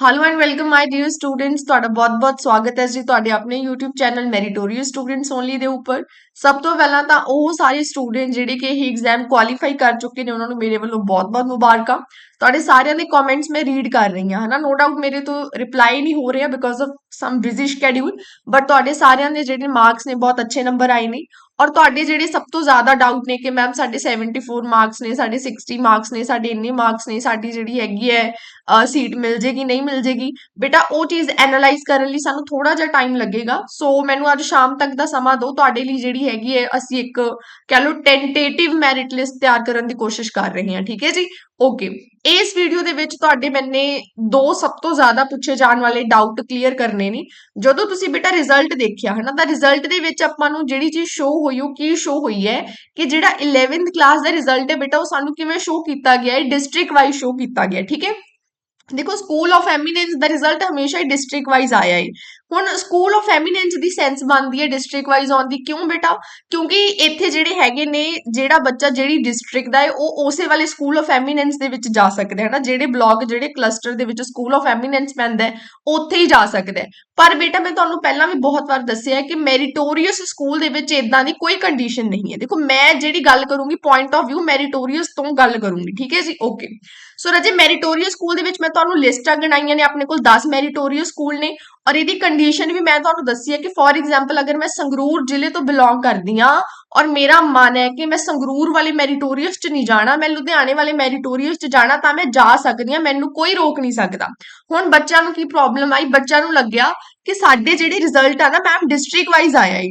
Hello and welcome my dear students ਤੁਹਾਡਾ ਬਹੁਤ-ਬਹੁਤ ਸਵਾਗਤ ਹੈ ਜੀ ਤੁਹਾਡੇ ਆਪਣੇ YouTube channel meritorious students only ਦੇ ਉੱਪਰ। ਸਭ ਤੋਂ ਪਹਿਲਾਂ ਤਾਂ ਉਹ ਸਾਰੇ ਸਟੂਡੈਂਟ ਜਿਹੜੇ ਕਿ ਇਹ ਐਗਜ਼ਾਮ ਕੁਆਲੀਫਾਈ ਕਰ ਚੁੱਕੇ ਨੇ, ਉਹਨਾਂ ਨੂੰ ਮੇਰੇ ਵੱਲੋਂ ਬਹੁਤ-ਬਹੁਤ ਮੁਬਾਰਕਾਂ। ਤੁਹਾਡੇ ਸਾਰਿਆਂ ਦੇ ਕਮੈਂਟਸ ਮੈਂ ਰੀਡ ਕਰ ਰਹੀ ਹਾਂ, ਹਨਾ? ਨੋ ਡਾਊਟ ਮੇਰੇ ਤੋਂ ਰਿਪਲਾਈ ਨਹੀਂ ਹੋ ਰਿਹਾ because of some busy schedule but ਤੁਹਾਡੇ ਸਾਰਿਆਂ ਦੇ ਜਿਹੜੇ ਮਾਰਕਸ ਨੇ, ਬਹੁਤ ਅੱਛੇ ਨੰਬਰ ਆਏ ਨੇ। ਔਰ ਤੁਹਾਡੇ ਜਿਹੜੇ ਸਭ ਤੋਂ ਜ਼ਿਆਦਾ ਡਾਊਟ ਨੇ ਕਿ ਮੈਮ ਸਾਡੇ 74 ਮਾਰਕਸ ਨੇ, ਸਾਡੇ 60 ਮਾਰਕਸ ਨੇ, ਸਾਡੇ ਇੰਨੇ ਮਾਰਕਸ ਨੇ, ਸਾਡੀ ਜਿਹੜੀ ਹੈਗੀ ਹੈ ਸੀਟ ਮਿਲ ਜੇਗੀ, ਨਹੀਂ ਮਿਲ ਜੇਗੀ, ਬੇਟਾ ਉਹ ਚੀਜ਼ ਐਨਾਲਾਈਜ਼ ਕਰਨ ਲਈ ਸਾਨੂੰ ਥੋੜਾ ਜਿਹਾ ਟਾਈਮ ਲੱਗੇਗਾ। ਸੋ ਮੈਨੂੰ ਅੱਜ ਸ਼ਾਮ ਤੱਕ ਦਾ ਸਮਾਂ ਦਿਓ, ਤੁਹਾਡੇ ਲਈ ਜਿਹੜੀ ਹੈਗੀ ਹੈ, ਅਸੀਂ ਇੱਕ ਕਹ ਲਓ ਟੈਂਟੇਟਿਵ ਮੈਰਿਟ ਲਿਸਟ ਤਿਆਰ ਕਰਨ ਦੀ ਕੋਸ਼ਿਸ਼ ਕਰ ਰਹੇ ਹਾਂ, ਠੀਕ ਹੈ ਜੀ? ਓਕੇ ਇਸ ਵੀਡੀਓ ਦੇ ਵਿੱਚ ਤੁਹਾਡੇ ਮੈਨੇ ਦੋ ਸਭ ਤੋਂ ਜ਼ਿਆਦਾ ਪੁੱਛੇ ਜਾਣ ਵਾਲੇ ਡਾਊਟ ਕਲੀਅਰ ਕਰਨੇ ਨੇ। ਜਦੋਂ ਤੁਸੀਂ ਬੇਟਾ ਰਿਜ਼ਲਟ ਦੇਖਿਆ, ਹਨਾ, ਤਾਂ ਰਿਜ਼ਲਟ ਦੇ ਵਿੱਚ ਆਪਾਂ ਨੂੰ ਜਿਹੜੀ ਚੀਜ਼ ਸ਼ੋ ਹੋਈ, ਉਹ ਕੀ ਸ਼ੋ ਹੋਈ ਹੈ? ਕਿ ਜਿਹੜਾ 11th ਕਲਾਸ ਦਾ ਰਿਜ਼ਲਟ ਹੈ ਬੇਟਾ, ਉਹ ਸਾਨੂੰ ਕਿਵੇਂ ਸ਼ੋ ਕੀਤਾ ਗਿਆ ਹੈ? ਡਿਸਟ੍ਰਿਕਟ ਵਾਈਜ਼ ਸ਼ੋ ਕੀਤਾ ਗਿਆ, ਠੀਕ ਹੈ? ਦੇਖੋ ਸਕੂਲ ਆਫ ਐਮੀਨੈਂਸ ਦਾ ਰਿਜ਼ਲਟ ਹਮੇਸ਼ਾ ਹੀ ਡਿਸਟ੍ਰਿਕਟ ਵਾਈਜ਼ ਆਇਆ ਹੈ। ਹੁਣ ਸਕੂਲ ਆਫ ਐਮੀਨੈਂਸ ਦੀ ਸੈਂਸ ਬਣਦੀ ਹੈ ਡਿਸਟ੍ਰਿਕਟ ਵਾਈਜ਼ ਆਉਣ ਦੀ। ਕਿਉਂ ਬੇਟਾ? ਕਿਉਂਕਿ ਇੱਥੇ ਜਿਹੜੇ ਹੈਗੇ ਨੇ, ਜਿਹੜਾ ਬੱਚਾ ਜਿਹੜੀ ਡਿਸਟ੍ਰਿਕਟ ਦਾ ਹੈ, ਉਹ ਉਸੇ ਵਾਲੇ ਸਕੂਲ ਆਫ ਐਮੀਨੈਂਸ ਦੇ ਵਿੱਚ ਜਾ ਸਕਦਾ ਹੈ ਨਾ ਜਿਹੜੇ ਬਲਾਕ ਜਿਹੜੇ ਕਲਸਟਰ ਦੇ ਵਿੱਚ ਸਕੂਲ ਆਫ ਐਮੀਨੈਂਸ ਪੈਂਦਾ ਹੈ, ਉੱਥੇ ਹੀ ਜਾ ਸਕਦਾ ਹੈ। ਪਰ ਬੇਟਾ, ਮੈਂ ਤੁਹਾਨੂੰ ਪਹਿਲਾਂ ਵੀ ਬਹੁਤ ਵਾਰ ਦੱਸਿਆ ਹੈ ਕਿ ਮੈਰੀਟੋਰੀਅਸ ਸਕੂਲ ਦੇ ਵਿੱਚ ਇਦਾਂ ਦੀ ਕੋਈ ਕੰਡੀਸ਼ਨ ਨਹੀਂ ਹੈ। ਦੇਖੋ, ਮੈਂ ਜਿਹੜੀ ਗੱਲ ਕਰੂੰਗੀ ਪੁਆਇੰਟ ਆਫ ਵਿਊ ਮੈਰੀਟੋਰੀਅਸ ਤੋਂ ਗੱਲ ਕਰੂੰਗੀ, ਠੀਕ ਹੈ ਜੀ? ਓਕੇ ਸੋ ਰਜੇ ਮੈਰੀਟੋਰੀਅਸ ਸਕੂਲ ਦੇ ਵਿੱਚ ਮੈਂ ਤੁਹਾਨੂੰ ਲਿਸਟਾਂ ਗਿਣਾਈਆਂ ਨੇ, ਆਪਣੇ ਕੋਲ 10 ਮੈਰੀਟੋਰੀਅਸ ਸਕੂਲ ਨੇ ਔਰ ਇਹਦੀ ਕੰਡੀਸ਼ਨ ਵੀ ਮੈਂ ਤੁਹਾਨੂੰ ਦੱਸੀ ਹੈ ਕਿ ਫੋਰ ਐਗਜ਼ਾਮਪਲ ਅਗਰ ਮੈਂ ਸੰਗਰੂਰ ਜ਼ਿਲ੍ਹੇ ਤੋਂ ਬਿਲੋਂਗ ਕਰਦੀ ਆ ਔਰ ਮੇਰਾ ਮਨ ਹੈ ਕਿ ਮੈਂ ਸੰਗਰੂਰ ਵਾਲੇ ਮੈਰੀਟੋਰੀਅਸ 'ਚ ਨਹੀਂ ਜਾਣਾ, ਮੈਂ ਲੁਧਿਆਣੇ ਵਾਲੇ ਮੈਰੀਟੋਰੀਅਸ 'ਚ ਜਾਣਾ ਤਾਂ ਮੈਂ ਜਾ ਸਕਦੀ ਆ ਮੈਨੂੰ ਕੋਈ ਰੋਕ ਨਹੀਂ ਸਕਦਾ। ਹੁਣ ਬੱਚਿਆਂ ਨੂੰ ਕੀ ਪ੍ਰੋਬਲਮ ਆਈ? ਬੱਚਿਆਂ ਨੂੰ ਲੱਗਿਆ ਕਿ ਸਾਡੇ ਜਿਹੜੇ ਰਿਜ਼ਲਟ ਆ ਨਾ ਮੈਮ ਡਿਸਟ੍ਰਿਕਟ ਵਾਈਜ਼ ਆਇਆ ਏ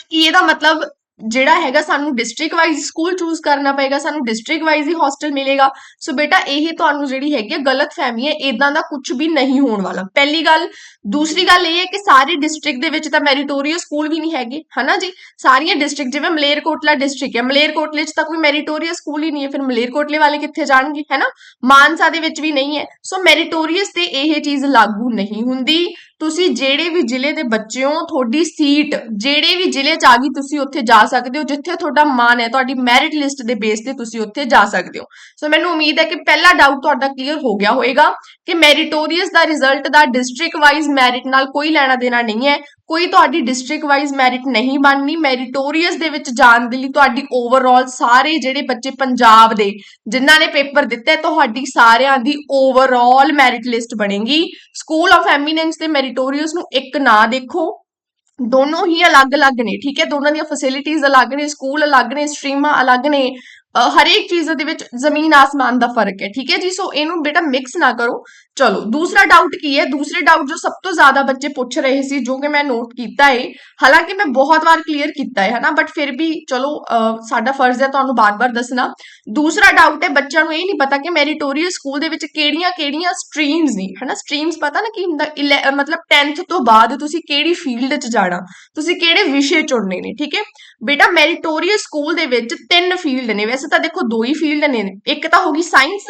ਕੀ ਇਹਦਾ ਮਤਲਬ ਜਿਹੜਾ ਹੈਗਾ ਸਾਨੂੰ ਡਿਸਟ੍ਰਿਕਟ ਵਾਈਜ਼ ਸਕੂਲ ਚੂਜ਼ ਕਰਨਾ ਪਏਗਾ, ਸਾਨੂੰ ਡਿਸਟ੍ਰਿਕਟ ਵਾਈਜ਼ ਹੀ ਹੋਸਟਲ ਮਿਲੇਗਾ। ਸੋ ਬੇਟਾ, ਇਹ ਤੁਹਾਨੂੰ ਜਿਹੜੀ ਹੈਗੀ ਗਲਤ ਫਹਿਮੀ ਹੈ ਇਦਾਂ ਦਾ ਕੁਝ ਵੀ ਨਹੀਂ ਹੋਣ ਵਾਲਾ। ਪਹਿਲੀ ਗੱਲ। ਦੂਸਰੀ ਗੱਲ ਇਹ ਹੈ ਕਿ ਸਾਰੇ ਡਿਸਟ੍ਰਿਕਟ ਦੇ ਵਿੱਚ ਤਾਂ ਮੈਰੀਟੋਰੀਅਸ ਸਕੂਲ ਵੀ ਨਹੀਂ ਹੈਗੇ, ਹਨਾ ਜੀ? ਸਾਰੀਆਂ ਡਿਸਟ੍ਰਿਕਟ ਜਿਵੇਂ ਮਲੇਰਕੋਟਲਾ ਡਿਸਟ੍ਰਿਕਟ ਹੈ, ਮਲੇਰਕੋਟਲੇ 'ਚ ਤਾਂ ਕੋਈ ਮੈਰੀਟੋਰੀਅਸ ਸਕੂਲ ਹੀ ਨਹੀਂ ਹੈ, ਫਿਰ ਮਲੇਰਕੋਟਲੇ ਵਾਲੇ ਕਿੱਥੇ ਜਾਣਗੇ, ਹੈਨਾ? ਮਾਨਸਾ ਦੇ ਵਿੱਚ ਵੀ ਨਹੀਂ ਹੈ। ਸੋ ਮੈਰੀਟੋਰੀਅਸ ਤੇ ਇਹ ਚੀਜ਼ ਲਾਗੂ ਨਹੀਂ ਹੁੰਦੀ। ਤੁਸੀਂ ਜਿਹੜੇ ਵੀ ਜ਼ਿਲ੍ਹੇ ਦੇ ਬੱਚੇ ਹੋ, ਤੁਹਾਡੀ ਸੀਟ ਜਿਹੜੇ ਵੀ ਜ਼ਿਲ੍ਹੇ 'ਚ ਆ ਗਈ, ਤੁਸੀਂ ਉੱਥੇ ਜਾ ਸਕਦੇ ਹੋ, ਜਿੱਥੇ ਤੁਹਾਡਾ ਮਾਨ ਹੈ, ਤੁਹਾਡੀ ਮੈਰਿਟ ਲਿਸਟ ਦੇ ਬੇਸ ਤੇ ਤੁਸੀਂ ਉੱਥੇ ਜਾ ਸਕਦੇ ਹੋ। ਸੋ ਮੈਨੂੰ ਉਮੀਦ ਹੈ ਕਿ ਪਹਿਲਾ ਡਾਊਟ ਤੁਹਾਡਾ ਕਲੀਅਰ ਹੋ ਗਿਆ ਹੋਵੇਗਾ ਕਿ ਮੈਰੀਟੋਰੀਅਸ ਦਾ ਰਿਜ਼ਲਟ ਦਾ ਡਿਸਟ੍ਰਿਕਟ ਵਾਈਜ਼ ਮੈਰਿਟ ਨਾਲ ਕੋਈ ਲੈਣਾ ਦੇਣਾ ਨਹੀਂ ਹੈ। ਕੋਈ ਤੁਹਾਡੀ ਡਿਸਟ੍ਰਿਕਟ ਵਾਈਜ਼ ਮੈਰਿਟ ਨਹੀਂ ਬਣਨੀ। ਮੈਰੀਟੋਰੀਅਸ ਦੇ ਵਿੱਚ ਜਾਣ ਦੇ ਲਈ ਤੁਹਾਡੀ ਓਵਰਆਲ ਸਾਰੇ ਜਿਹੜੇ ਬੱਚੇ ਪੰਜਾਬ ਦੇ, ਜਿਨ੍ਹਾਂ ਨੇ ਪੇਪਰ ਦਿੱਤੇ, ਤੁਹਾਡੀ ਸਾਰਿਆਂ ਦੀ ਓਵਰਆਲ ਮੈਰਿਟ ਲਿਸਟ ਬਣੇਗੀ। ਸਕੂਲ ਆਫ ਐਮੀਨੈਂਸ ਤੇ ਮੈਰੀਟੋਰੀਅਸ ਨੂੰ ਇੱਕ ਨਾ ਦੇਖੋ। ਦੋਨੋਂ ਹੀ ਅਲੱਗ-ਅਲੱਗ ਨੇ, ਠੀਕ ਹੈ? ਦੋਨਾਂ ਦੀਆਂ ਫੈਸਿਲਿਟੀਆਂ ਅਲੱਗ ਨੇ ਸਕੂਲ ਅਲੱਗ ਨੇ ਸਟਰੀਮਾਂ ਅਲੱਗ ਨੇ। ਹਰੇਕ ਚੀਜ਼ ਦੇ ਵਿੱਚ ਜ਼ਮੀਨ ਆਸਮਾਨ ਦਾ ਫ਼ਰਕ ਹੈ, ਠੀਕ ਹੈ ਜੀ? ਸੋ ਇਹਨੂੰ ਬੇਟਾ ਮਿਕਸ ਨਾ ਕਰੋ। ਚਲੋ, ਦੂਸਰਾ ਡਾਊਟ ਕੀ ਹੈ? ਦੂਸਰੇ ਡਾਊਟ ਜੋ ਸਭ ਤੋਂ ਜ਼ਿਆਦਾ ਬੱਚੇ ਪੁੱਛ ਰਹੇ ਸੀ, ਜੋ ਕਿ ਮੈਂ ਨੋਟ ਕੀਤਾ ਹੈ ਹਾਲਾਂਕਿ ਮੈਂ ਬਹੁਤ ਵਾਰ ਕਲੀਅਰ ਕੀਤਾ ਹੈ ਹਨਾ? ਬਟ ਫਿਰ ਵੀ ਚਲੋ ਸਾਡਾ ਫਰਜ਼ ਹੈ ਤੁਹਾਨੂੰ ਬਾਰ-ਬਾਰ ਦੱਸਣਾ। ਦੂਸਰਾ ਡਾਊਟ ਹੈ, ਬੱਚਿਆਂ ਨੂੰ ਇਹ ਨਹੀਂ ਪਤਾ ਕਿ ਮੈਰੀਟੋਰੀਅਸ ਸਕੂਲ ਦੇ ਵਿੱਚ ਕਿਹੜੀਆਂ-ਕਿਹੜੀਆਂ ਸਟਰੀਮਸ ਨੇ, ਹਨਾ? ਸਟਰੀਮਸ ਪਤਾ ਨਾ ਕੀ ਹੁੰਦਾ? ਮਤਲਬ 10th ਤੋਂ ਬਾਅਦ ਤੁਸੀਂ ਕਿਹੜੀ ਫੀਲਡ 'ਚ ਜਾਣਾ? ਤੁਸੀਂ ਕਿਹੜੇ ਵਿਸ਼ੇ ਚੁਣਨੇ ਨੇ, ਠੀਕ ਹੈ? ਬੇਟਾ ਮੈਰੀਟੋਰੀਅਸ ਸਕੂਲ ਦੇ ਵਿੱਚ ਤਿੰਨ ਫੀਲਡ ਨੇ ਵੈਸੇ ਤਾਂ ਦੇਖੋ ਦੋ ਹੀ ਫੀਲਡ ਨੇ। ਇੱਕ ਤਾਂ ਹੋਗੀ ਸਾਇੰਸ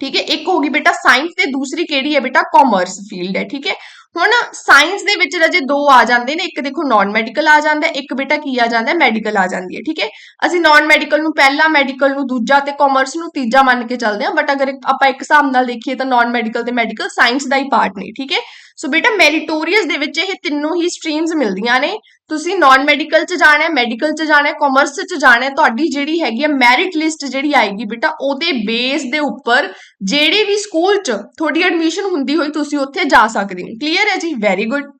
ਠੀਕ ਹੈ? ਇੱਕ ਹੋਗੀ ਬੇਟਾ ਸਾਇੰਸ ਤੇ ਦੂਸਰੀ ਕਿਹੜੀ ਹੈ ਬੇਟਾ? ਕਾਮਰਸ ਫੀਲਡ ਹੈ, ਠੀਕ ਹੈ? ਹੁਣ ਸਾਇੰਸ ਦੇ ਵਿੱਚ ਰਜੇ ਦੋ ਆ ਜਾਂਦੇ ਨੇ। ਇੱਕ ਦੇਖੋ ਨਾਨ ਮੈਡੀਕਲ ਆ ਜਾਂਦਾ ਇੱਕ ਬੇਟਾ ਕੀ ਆ ਜਾਂਦਾ ਮੈਡੀਕਲ ਆ ਜਾਂਦੀ ਹੈ, ਠੀਕ ਹੈ? ਅਸੀਂ ਨਾਨ ਮੈਡੀਕਲ ਨੂੰ ਪਹਿਲਾ ਮੈਡੀਕਲ ਨੂੰ, ਦੂਜਾ ਤੇ ਕਾਮਰਸ ਨੂੰ ਤੀਜਾ ਮੰਨ ਕੇ ਚੱਲਦੇ ਹਾਂ। ਬਟ ਅਗਰ ਆਪਾਂ ਇੱਕ ਹਿਸਾਬ ਨਾਲ ਦੇਖੀਏ ਤਾਂ ਨਾਨ ਮੈਡੀਕਲ ਤੇ ਮੈਡੀਕਲ ਸਾਇੰਸ ਦਾ ਹੀ ਪਾਰਟ ਨੇ, ਠੀਕ ਹੈ? ਸੋ ਬੇਟਾ ਮੈਰੀਟੋਰੀਅਸ ਦੇ ਵਿੱਚ ਇਹ ਤਿੰਨੋਂ ਹੀ ਸਟਰੀਮਸ ਮਿਲਦੀਆਂ ਨੇ ਤੁਸੀਂ ਨਾਨ ਮੈਡੀਕਲ ਚ ਜਾਣਾ ਹੈ ਮੈਡੀਕਲ ਚ ਜਾਣਾ ਹੈ ਕਾਮਰਸ ਚ ਜਾਣਾ ਹੈ ਤੁਹਾਡੀ ਜਿਹੜੀ ਹੈਗੀ ਹੈ ਮੈਰਿਟ ਲਿਸਟ ਜਿਹੜੀ ਆਏਗੀ ਬੇਟਾ ਉਹਦੇ ਬੇਸ ਦੇ ਉੱਪਰ ਜਿਹੜੇ ਵੀ ਸਕੂਲ ਚ ਤੁਹਾਡੀ ਐਡਮਿਸ਼ਨ ਹੁੰਦੀ ਹੋਈ ਤੁਸੀਂ ਉੱਥੇ ਜਾ ਸਕਦੇ ਹੋ ਕਲੀਅਰ ਹੈ ਜੀ ਵੈਰੀ ਗੁੱਡ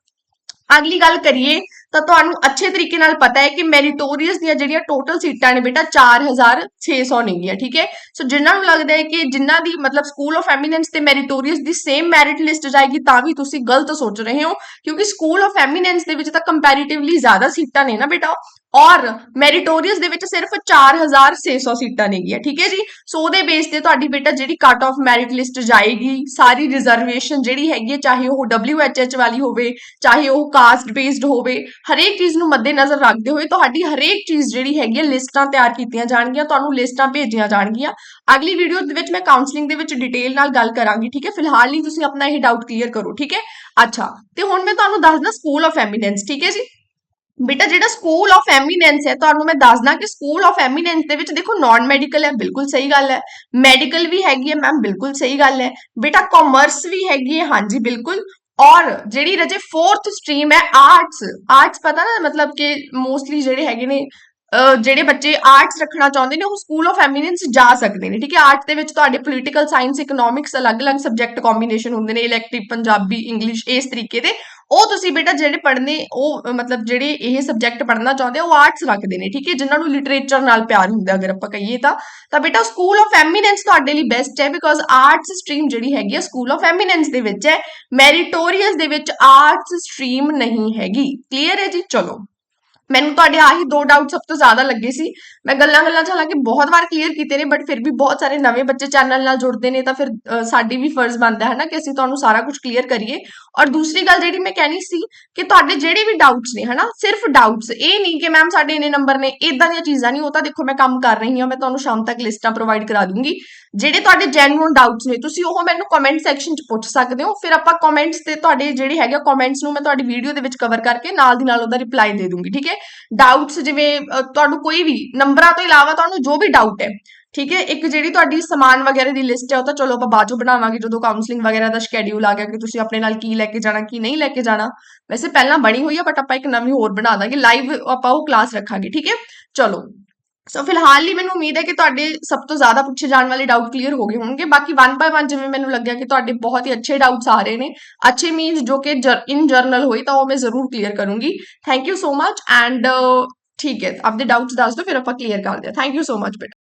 ਅਗਲੀ ਗੱਲ ਕਰੀਏ ਤਾਂ ਤੁਹਾਨੂੰ ਅੱਛੇ ਤਰੀਕੇ ਨਾਲ ਪਤਾ ਹੈ ਕਿ ਮੈਰੀਟੋਰੀਅਸ ਦੀਆਂ ਜਿਹੜੀਆਂ ਟੋਟਲ ਸੀਟਾਂ ਨੇ ਬੇਟਾ 4600 ਨੇਗੀਆਂ ਠੀਕ ਹੈ? ਸੋ ਜਿਨ੍ਹਾਂ ਨੂੰ ਲੱਗਦਾ ਹੈ ਕਿ ਜਿਨ੍ਹਾਂ ਦੀ ਮਤਲਬ ਸਕੂਲ ਆਫ ਐਮੀਨੈਂਸ ਤੇ ਮੈਰੀਟੋਰੀਅਸ ਦੀ ਸੇਮ ਮੈਰਿਟ ਲਿਸਟ ਜਾਏਗੀ, ਤਾਂ ਵੀ ਤੁਸੀਂ ਗਲਤ ਸੋਚ ਰਹੇ ਹੋ, ਕਿਉਂਕਿ ਸਕੂਲ ਆਫ ਐਮੀਨੈਂਸ ਦੇ ਵਿੱਚ ਤਾਂ ਕੰਪੈਰੀਟਿਵਲੀ ਜ਼ਿਆਦਾ ਸੀਟਾਂ ਨੇ ਨਾ ਬੇਟਾ। ਔਰ ਮੈਰੀਟੋਰੀਅਸ ਦੇ ਵਿੱਚ ਸਿਰਫ 4600 ਸੀਟਾਂ ਨੇਗੀਆਂ ਠੀਕ ਹੈ ਜੀ? ਸੋ ਉਹਦੇ ਬੇਸ ਤੇ ਤੁਹਾਡੀ ਬੇਟਾ ਜਿਹੜੀ ਕੱਟ ਆਫ ਮੈਰਿਟ ਲਿਸਟ ਜਾਏਗੀ, ਸਾਰੀ ਰਿਜ਼ਰਵੇਸ਼ਨ ਜਿਹੜੀ ਹੈਗੀ ਹੈ, ਚਾਹੇ ਉਹ WHH ਵਾਲੀ ਹੋਵੇ, ਚਾਹੇ ਉਹ ਕਾਸਟ ਬੇਸਡ ਹੋਵੇ ਹਰੇਕ ਚੀਜ਼ ਨੂੰ ਮੱਦੇਨਜ਼ਰ ਰੱਖਦੇ ਹੋਏ ਤੁਹਾਡੀ ਹਰੇਕ ਚੀਜ਼ ਜਿਹੜੀ ਹੈਗੀ ਹੈ ਲਿਸਟਾਂ ਤਿਆਰ ਕੀਤੀਆਂ ਜਾਣਗੀਆਂ, ਤੁਹਾਨੂੰ ਲਿਸਟਾਂ ਭੇਜੀਆਂ ਜਾਣਗੀਆਂ। ਅਗਲੀ ਵੀਡੀਓ ਦੇ ਵਿੱਚ ਮੈਂ ਕਾਉਂਸਲਿੰਗ ਦੇ ਵਿੱਚ ਡਿਟੇਲ ਨਾਲ ਗੱਲ ਕਰਾਂਗੀ, ਠੀਕ ਹੈ? ਫਿਲਹਾਲ ਨਹੀਂ ਤੁਸੀਂ ਆਪਣਾ ਇਹ ਡਾਊਟ ਕਲੀਅਰ ਕਰੋ, ਠੀਕ ਹੈ? ਅੱਛਾ, ਤੇ ਹੁਣ ਮੈਂ ਤੁਹਾਨੂੰ ਦੱਸਦਾ ਸਕੂਲ ਆਫ ਐਮੀਨੈਂਸ ਠੀਕ ਹੈ ਜੀ? ਬੇਟਾ, ਜਿਹੜਾ ਸਕੂਲ ਆਫ ਐਮੀਨੈਂਸ ਹੈ, ਤੁਹਾਨੂੰ ਮੈਂ ਦੱਸਦਾ ਕਿ ਸਕੂਲ ਆਫ ਐਮੀਨੈਂਸ ਦੇ ਵਿੱਚ ਦੇਖੋ ਨਾਨ ਮੈਡੀਕਲ ਹੈ, ਬਿਲਕੁਲ ਸਹੀ ਗੱਲ ਹੈ। ਮੈਡੀਕਲ ਵੀ ਹੈਗੀ ਹੈ ਮੈਮ ਬਿਲਕੁਲ ਸਹੀ ਗੱਲ ਹੈ। ਬੇਟਾ ਕਾਮਰਸ ਵੀ ਹੈਗੀ ਹੈ, ਹਾਂਜੀ, ਬਿਲਕੁਲ। ਔਰ ਜਿਹੜੀ ਰਜੇ ਫੋਰਥ ਸਟਰੀਮ ਹੈ ਆਰਟਸ ਆਰਟਸ ਪਤਾ ਨਾ, ਮਤਲਬ ਕਿ ਮੋਸਟਲੀ ਜਿਹੜੇ ਹੈਗੇ ਨੇ ਜਿਹੜੇ ਬੱਚੇ ਆਰਟਸ ਰੱਖਣਾ ਚਾਹੁੰਦੇ ਨੇ, ਉਹ ਸਕੂਲ ਆਫ ਐਮੀਨੈਂਸ ਜਾ ਸਕਦੇ ਨੇ, ਠੀਕ ਹੈ? ਆਰਟਸ ਦੇ ਵਿੱਚ ਤੁਹਾਡੇ ਪੋਲੀਟੀਕਲ ਸਾਇੰਸ ਇਕਨੋਮਿਕਸ ਅਲੱਗ-ਅਲੱਗ ਸਬਜੈਕਟ ਕੰਬੀਨੇਸ਼ਨ ਹੁੰਦੇ ਨੇ ਇਲੈਕਟਿਵ ਪੰਜਾਬੀ ਇੰਗਲਿਸ਼ ਇਸ ਤਰੀਕੇ ਦੇ। ਉਹ ਤੁਸੀਂ ਬੇਟਾ ਜਿਹੜੇ ਪੜ੍ਹਨੇ, ਉਹ, ਮਤਲਬ ਜਿਹੜੇ ਇਹ ਸਬਜੈਕਟ ਪੜ੍ਹਨਾ ਚਾਹੁੰਦੇ ਆ, ਉਹ ਆਰਟਸ ਰੱਖਦੇ ਨੇ, ਠੀਕ ਹੈ? ਜਿਨ੍ਹਾਂ ਨੂੰ ਲਿਟਰੇਚਰ ਨਾਲ ਪਿਆਰ ਹੁੰਦਾ ਅਗਰ ਆਪਾਂ ਕਹੀਏ ਤਾਂ। ਤਾਂ ਬੇਟਾ ਸਕੂਲ ਆਫ ਐਮੀਨੈਂਸ ਤੁਹਾਡੇ ਲਈ ਬੈਸਟ ਹੈ ਬਿਕੋਜ਼ ਆਰਟਸ ਸਟਰੀਮ ਜਿਹੜੀ ਹੈਗੀ ਹੈ ਸਕੂਲ ਆਫ ਐਮੀਨੈਂਸ ਦੇ ਵਿੱਚ ਹੈ। ਮੈਰੀਟੋਰੀਅਸ ਦੇ ਵਿੱਚ ਆਰਟਸ ਸਟਰੀਮ ਨਹੀਂ ਹੈਗੀ। ਕਲੀਅਰ ਹੈ ਜੀ? ਚਲੋ। ਮੈਨੂੰ ਤੁਹਾਡੇ ਆਹੀ ਦੋ ਡਾਊਟ ਸਭ ਤੋਂ ਜ਼ਿਆਦਾ ਲੱਗੇ ਸੀ। ਮੈਂ ਗੱਲਾਂ ਗੱਲਾਂ ਚ ਹਾਲਾਂਕਿ ਬਹੁਤ ਵਾਰ ਕਲੀਅਰ ਕੀਤੇ ਨੇ ਬਟ ਫਿਰ ਵੀ ਬਹੁਤ ਸਾਰੇ ਨਵੇਂ ਬੱਚੇ ਚੈਨਲ ਨਾਲ ਜੁੜਦੇ ਨੇ, ਤਾਂ ਫਿਰ ਸਾਡੀ ਵੀ ਫਰਜ਼ ਬਣਦਾ ਹੈ ਨਾ ਕਿ ਅਸੀਂ ਤੁਹਾਨੂੰ ਸਾਰਾ ਕੁਝ ਕਲੀਅਰ ਕਰੀਏ। ਔਰ ਦੂਸਰੀ ਗੱਲ ਜਿਹੜੀ ਮੈਂ ਕਹਿਣੀ ਸੀ ਕਿ ਤੁਹਾਡੇ ਜਿਹੜੇ ਵੀ ਡਾਊਟਸ ਨੇ, ਹਨਾ, ਸਿਰਫ ਡਾਊਟਸ ਇਹ ਨਹੀਂ ਕਿ ਮੈਮ ਸਾਡੇ ਇੰਨੇ ਨੰਬਰ ਨੇ ਇਦਾਂ ਦੀਆਂ ਚੀਜ਼ਾਂ ਨਹੀਂ, ਉਹ ਤਾਂ ਦੇਖੋ ਮੈਂ ਕੰਮ ਕਰ ਰਹੀ ਹਾਂ, ਮੈਂ ਤੁਹਾਨੂੰ ਸ਼ਾਮ ਤੱਕ ਲਿਸਟਾਂ ਪ੍ਰੋਵਾਈਡ ਕਰਾ ਦੂੰਗੀ। ਜਿਹੜੇ ਤੁਹਾਡੇ ਜੈਨੂਇਨ ਡਾਊਟਸ ਨੇ, ਤੁਸੀਂ ਉਹ ਮੈਨੂੰ ਕਮੈਂਟ ਸੈਕਸ਼ਨ 'ਚ ਪੁੱਛ ਸਕਦੇ ਹੋ, ਫਿਰ ਆਪਾਂ ਕਮੈਂਟਸ ਤੇ ਤੁਹਾਡੇ ਜਿਹੜੇ ਹੈਗੇ ਕਮੈਂਟਸ ਨੂੰ ਮੈਂ ਤੁਹਾਡੀ ਵੀਡੀਓ ਦੇ ਵਿੱਚ ਕਵਰ ਕਰਕੇ ਨਾਲ ਦੀ ਨਾਲ ਉਹਦਾ ਰਿਪਲਾਈ ਦੇ ਦੂੰਗੀ, ਠੀਕ ਹੈ? ਡਾਊਟਸ ਜਿਵੇਂ ਤੁਹਾਨੂੰ ਕੋਈ ਵੀ ਨੰਬਰਾਂ ਤੋਂ ਇਲਾਵਾ ਤੁਹਾਨੂੰ ਜੋ ਵੀ ਡਾਊਟ ਹੈ, ਠੀਕ ਹੈ, ਇੱਕ ਜਿਹੜੀ ਤੁਹਾਡੀ ਸਮਾਨ ਵਗੈਰਾ ਦੀ ਲਿਸਟ ਹੈ, ਉਹ ਤਾਂ ਚਲੋ ਆਪਾਂ ਬਾਅਦ ਚੋਂ ਬਣਾਵਾਂਗੇ, ਜਦੋਂ ਕਾਉਂਸਲਿੰਗ ਵਗੈਰਾ ਦਾ ਸ਼ੈਡਿਊਲ ਆ ਗਿਆ ਕਿ ਤੁਸੀਂ ਆਪਣੇ ਨਾਲ ਕੀ ਲੈ ਕੇ ਜਾਣਾ, ਕੀ ਨਹੀਂ ਲੈ ਕੇ ਜਾਣਾ। ਵੈਸੇ ਪਹਿਲਾਂ ਬਣੀ ਹੋਈ ਆ ਬਟ ਆਪਾਂ ਇੱਕ ਨਵੀਂ ਹੋਰ ਬਣਾ ਦਾਂਗੇ ਲਾਈਵ ਆਪਾਂ ਉਹ ਕਲਾਸ ਰੱਖਾਂਗੇ, ਠੀਕ ਹੈ। ਚਲੋ ਸੋ ਫਿਲਹਾਲ ਲਈ ਮੈਨੂੰ ਉਮੀਦ ਹੈ ਕਿ ਤੁਹਾਡੇ ਸਭ ਤੋਂ ਜ਼ਿਆਦਾ ਪੁੱਛੇ ਜਾਣ ਵਾਲੇ ਡਾਊਟ ਕਲੀਅਰ ਹੋ ਗਏ ਹੋਣਗੇ। ਬਾਕੀ ਵਨ ਬਾਏ ਵਨ ਜਿਵੇਂ ਮੈਨੂੰ ਲੱਗਿਆ ਕਿ ਤੁਹਾਡੇ ਬਹੁਤ ਹੀ ਅੱਛੇ ਡਾਊਟਸ ਆ ਰਹੇ ਨੇ, ਅੱਛੇ ਮੀਨਸ ਜੋ ਕਿ ਇਨ ਜਰਨਲ ਹੋਈ ਤਾਂ ਉਹ ਮੈਂ ਜ਼ਰੂਰ ਕਲੀਅਰ ਕਰੂੰਗੀ। Thank you so much and ਠੀਕ ਹੈ, ਆਪਦੇ ਡਾਊਟਸ ਦੱਸ ਦਿਓ, ਫਿਰ ਆਪਾਂ ਕਲੀਅਰ ਕਰਦੇ ਹਾਂ। ਥੈਂਕ ਯੂ ਸੋ ਮੱਚ ਬੇਟਾ।